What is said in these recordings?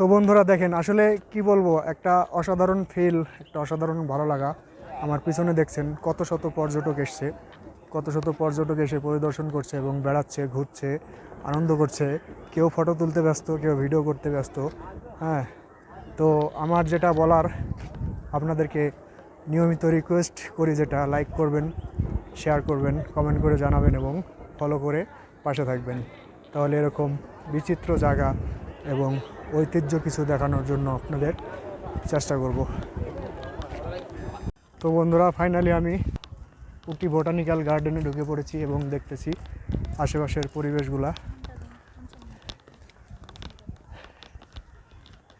তো বন্ধুরা দেখেন, আসলে কি বলব, একটা অসাধারণ ফিল একটা অসাধারণ ভালো লাগা আমার পিছনে দেখছেন, কত শত পর্যটক এসছে, কত শত পর্যটক এসে পরিদর্শন করছে এবং বেড়াচ্ছে, ঘুরছে, আনন্দ করছে, কেউ ফটো তুলতে ব্যস্ত, কেউ ভিডিও করতে ব্যস্ত হ্যাঁ। তো আমার যেটা বলার, আপনাদেরকে নিয়মিত রিকোয়েস্ট করি যেটা লাইক করবেন শেয়ার করবেন কমেন্ট করে জানাবেন এবং ফলো করে পাশে থাকবেন। তাহলে এরকম বিচিত্র জায়গা এবং ঐতিহ্য কিছু দেখানোর জন্য আপনাদের চেষ্টা করব। তো বন্ধুরা ফাইনালি আমি উটি বোটানিক্যাল গার্ডেনে ঢুকে পড়েছি এবং দেখতেছি আশেপাশের পরিবেশগুলা।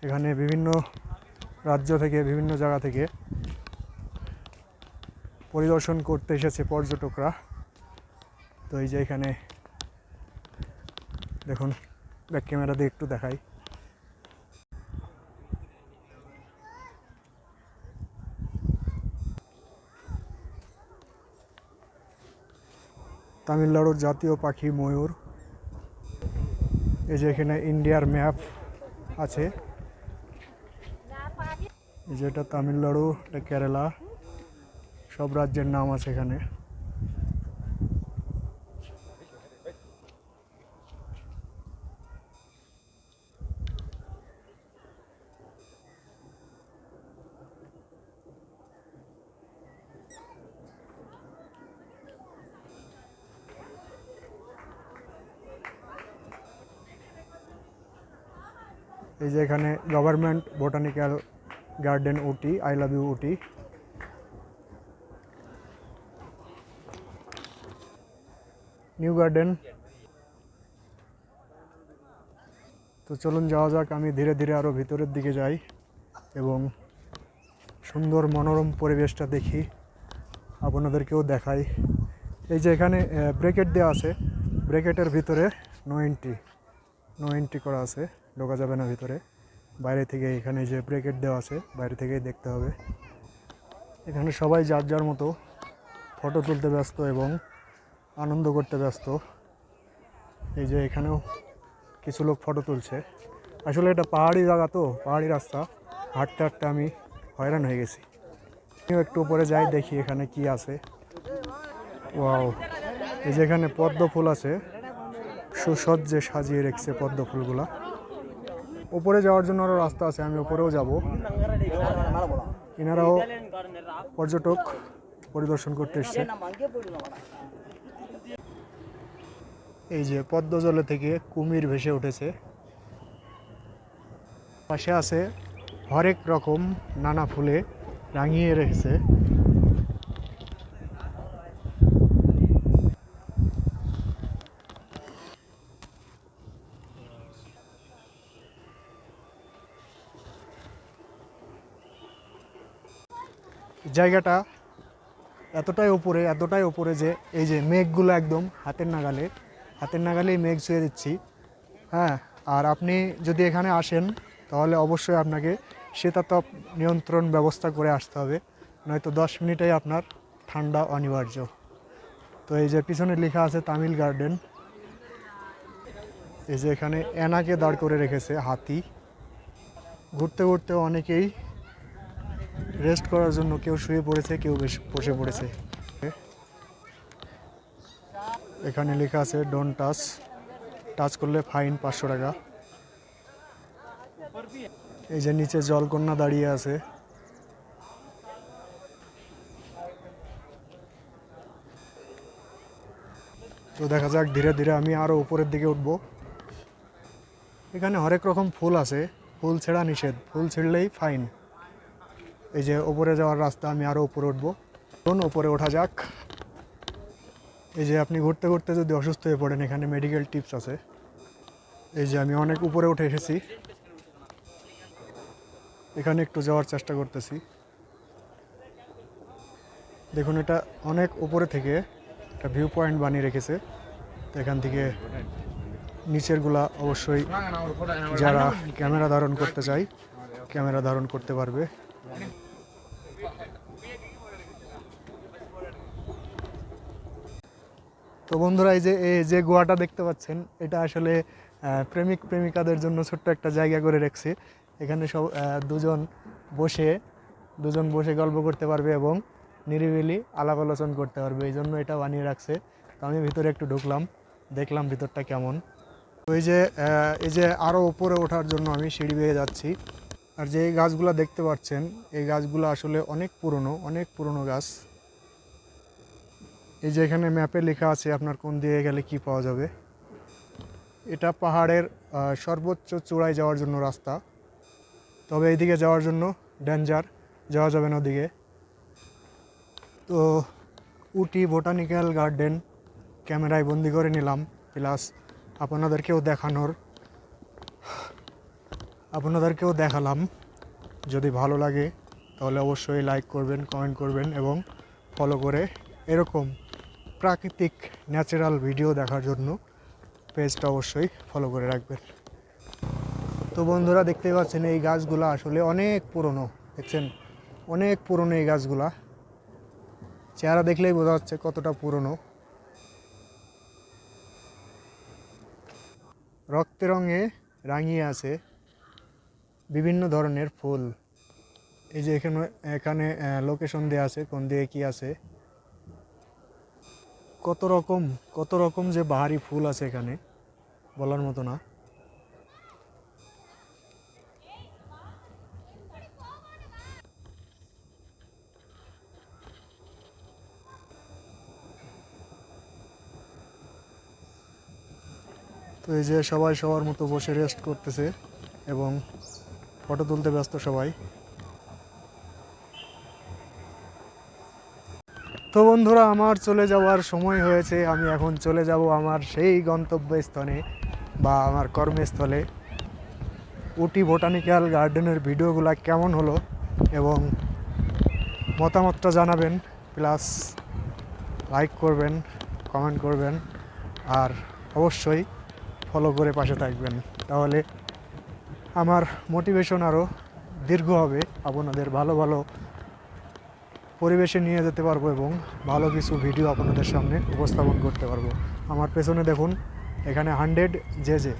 এখানে বিভিন্ন রাজ্য থেকে, বিভিন্ন জায়গা থেকে পরিদর্শন করতে এসেছে পর্যটকরা। তো এই যে এখানে, দেখুন ব্যাক ক্যামেরা দিয়ে একটু দেখাই। তামিলনাড়ুর জাতীয় পাখি ময়ূর। এই যে এখানে ইন্ডিয়ার ম্যাপ আছে। এই যে এটা তামিলনাড়ু, এটা কেরালা সব রাজ্যের নাম আছে এখানে। এই যে এখানে government botanical garden Ooty, I love you Ooty. New garden. তো চলুন যাওয়া যাক, আমি ধীরে ধীরে আরও ভিতরের দিকে যাই এবং সুন্দর মনোরম পরিবেশটা দেখি, আপনাদেরকেও দেখাই। এই যে এখানে ব্রেকেট দেওয়া আছে, ব্রেকেটের ভিতরে নো এন্ট্রি নো এন্ট্রি করা আছে। ঢোকা যাবে না ভিতরে। বাইরে থেকে এখানে যে ব্রেকেট দেওয়া আছে, বাইরে থেকেই দেখতে হবে। এখানে সবাই যার যার মতো ফটো তুলতে ব্যস্ত এবং আনন্দ করতে ব্যস্ত। এই যে এখানেও কিছু লোক ফটো তুলছে। আসলে এটা পাহাড়ি জায়গা তো, পাহাড়ি রাস্তা। হাঁটতে হাঁটতে আমি হয়রান হয়ে গেছি। আমিও একটু উপরে যাই, দেখি এখানে কি আছে। ওয়াও, এই যে এখানে পদ্ম ফুল আছে। সুসজ্জে সাজিয়ে রেখেছে পদ্ম ফুলগুলা। উপরে যাওয়ার জন্য আরও রাস্তা আছে, আমি ওপরেও যাব। এনারাও পর্যটক পরিদর্শন করতে এসছে। এই যে পদ্ম জলে থেকে কুমির ভেসে উঠেছে। পাশে আছে হরেক রকম নানা ফুলে রাঙিয়ে রেখেছে। জায়গাটা এতটাই উপরে এতটাই উপরে যে এই যে মেঘগুলো একদম হাতের নাগালে, হাতের নাগালেই মেঘ ছুঁয়ে দিচ্ছি। হ্যাঁ আর আপনি যদি এখানে আসেন, তাহলে অবশ্যই আপনাকে শীতাতপ নিয়ন্ত্রণ ব্যবস্থা করে আসতে হবে। নয়তো দশ মিনিটেই আপনার ঠান্ডা অনিবার্য। তো এই যে পিছনে লেখা আছে তামিল গার্ডেন। এই যে এখানে এনাকে দাঁড় করে রেখেছে হাতি। ঘুরতে ঘুরতে অনেকেই রেস্ট করার জন্য কেউ শুয়ে পড়েছে, কেউ বেশ বসে পড়েছে। এখানে লেখা আছে ডোন টাচ টাচ করলে ফাইন পাঁচশো টাকা। এই যে নিচে জলকন্যা দাঁড়িয়ে আছে। তো দেখা যাক, ধীরে ধীরে আমি আরও উপরের দিকে উঠব। এখানে হরেক রকম ফুল আছে। ফুল ছেঁড়া নিষেধ। ফুল ছিঁড়লেই ফাইন এই যে উপরে যাওয়ার রাস্তা, আমি আরও উপরে উঠবো। চলুন, উপরে ওঠা যাক। এই যে আপনি ঘুরতে ঘুরতে যদি অসুস্থ হয়ে পড়েন, এখানে মেডিকেল টিপস আছে। এই যে আমি অনেক উপরে উঠে এসেছি। এখানে একটু যাওয়ার চেষ্টা করতেছি। দেখুন, এটা অনেক উপরে থেকে একটা ভিউ পয়েন্ট বানিয়ে রেখেছে। তো এখান থেকে নিচেরগুলা অবশ্যই যারা ক্যামেরা ধারণ করতে চায়, ক্যামেরা ধারণ করতে পারবে। তো বন্ধুরা, এই যে এই যে গোয়াটা দেখতে পাচ্ছেন, এটা আসলে প্রেমিক, প্রেমিকাদের জন্য ছোট্ট একটা জায়গা করে রেখেছে। এখানে সব দুজন বসে দুজন বসে গল্প করতে পারবে এবং নিরিবিলি আলাপ আলোচনা করতে পারবে। এই জন্য এটা বানিয়ে রাখছে। তো আমি ভিতরে একটু ঢুকলাম, দেখলাম ভিতরটা কেমন। এই যে এই যে আরও উপরে ওঠার জন্য আমি সিঁড়ি বেয়ে যাচ্ছি। আর যে এই গাছগুলো দেখতে পাচ্ছেন, এই গাছগুলো আসলে অনেক পুরনো অনেক পুরনো গাছ। এই যে এখানে ম্যাপে লেখা আছে আপনার কোন দিয়ে গেলে কি পাওয়া যাবে। এটা পাহাড়ের সর্বোচ্চ চূড়ায় যাওয়ার জন্য রাস্তা। তবে এইদিকে যাওয়ার জন্য ডেঞ্জার, যাওয়া যাবে না ওদিকে। তো উটি বোটানিক্যাল গার্ডেন ক্যামেরায় বন্দি করে নিলাম। প্লাস আপনাদেরকেও দেখানোর আপনাদেরকেও দেখালাম। যদি ভালো লাগে, তাহলে অবশ্যই লাইক করবেন কমেন্ট করবেন এবং ফলো করে এরকম প্রাকৃতিক ন্যাচারাল ভিডিও দেখার জন্য পেজটা অবশ্যই ফলো করে রাখবেন। তো বন্ধুরা, দেখতেই পাচ্ছেন এই গাছগুলো আসলে অনেক পুরনো, দেখছেন? অনেক পুরনো এই গাছগুলা। চেহারা দেখলেই বোঝা যাচ্ছে কতটা পুরনো। রক্তে রঙে রাঙিয়ে আছে। বিভিন্ন ধরনের ফুল। এই যে এখানে এখানে লোকেশন দেওয়া আছে, কোন দিকে কি আছে। কত রকম কত রকম যে বাহারি ফুল আছে এখানে, বলার মতো না। তো এই যে সবাই সবার মতো বসে রেস্ট করতেছে এবং ফটো তুলতে ব্যস্ত সবাই। তো বন্ধুরা, আমার চলে যাওয়ার সময় হয়েছে। আমি এখন চলে যাব আমার সেই গন্তব্যস্থানে বা আমার কর্মস্থলে। উটি বোটানিক্যাল গার্ডেনের ভিডিওগুলো কেমন হলো এবং মতামতটা জানাবেন, প্লাস লাইক করবেন, কমেন্ট করবেন, আর অবশ্যই ফলো করে পাশে থাকবেন। তাহলে আমার মোটিভেশন আরও দীর্ঘ হবে। আপনাদের ভালো ভালো পরিবেশে নিয়ে যেতে পারব এবং ভালো কিছু ভিডিও আপনাদের সামনে উপস্থাপন করতে পারব। আমার পেছনে দেখুন, এখানে হান্ড্রেড জে জে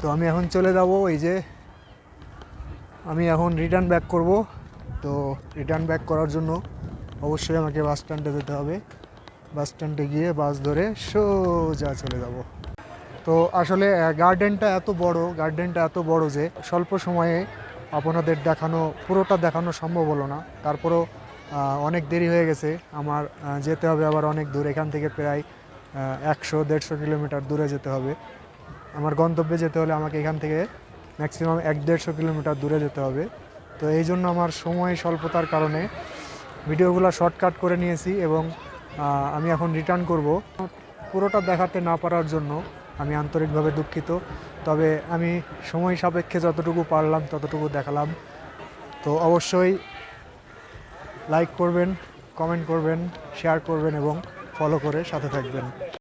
তো আমি এখন চলে যাব, এই যে আমি এখন রিটার্ন ব্যাক করব। তো রিটার্ন ব্যাক করার জন্য অবশ্যই আমাকে বাস স্ট্যান্ডে যেতে হবে। বাস স্ট্যান্ডে গিয়ে বাস ধরে সোজা চলে যাব। তো আসলে গার্ডেনটা এত বড় গার্ডেনটা এত বড় যে স্বল্প সময়ে আপনাদের দেখানো, পুরোটা দেখানো সম্ভব হলো না। তারপরও অনেক দেরি হয়ে গেছে। আমার যেতে হবে আবার অনেক দূর। এখান থেকে প্রায় একশো, দেড়শো কিলোমিটার দূরে যেতে হবে। আমার গন্তব্যে যেতে হলে আমাকে এখান থেকে ম্যাক্সিমাম এক, দেড়শো কিলোমিটার দূরে যেতে হবে। তো এই জন্য আমার সময় স্বল্পতার কারণে ভিডিওগুলো শর্টকাট করে নিয়েছি এবং আমি এখন রিটার্ন করব। পুরোটা দেখাতে না পারার জন্য আমি আন্তরিকভাবে দুঃখিত। তবে আমি সময় সাপেক্ষে যতটুকু পারলাম, ততটুকু দেখালাম। তো অবশ্যই লাইক করবেন কমেন্ট করবেন শেয়ার করবেন এবং ফলো করে সাথে থাকবেন।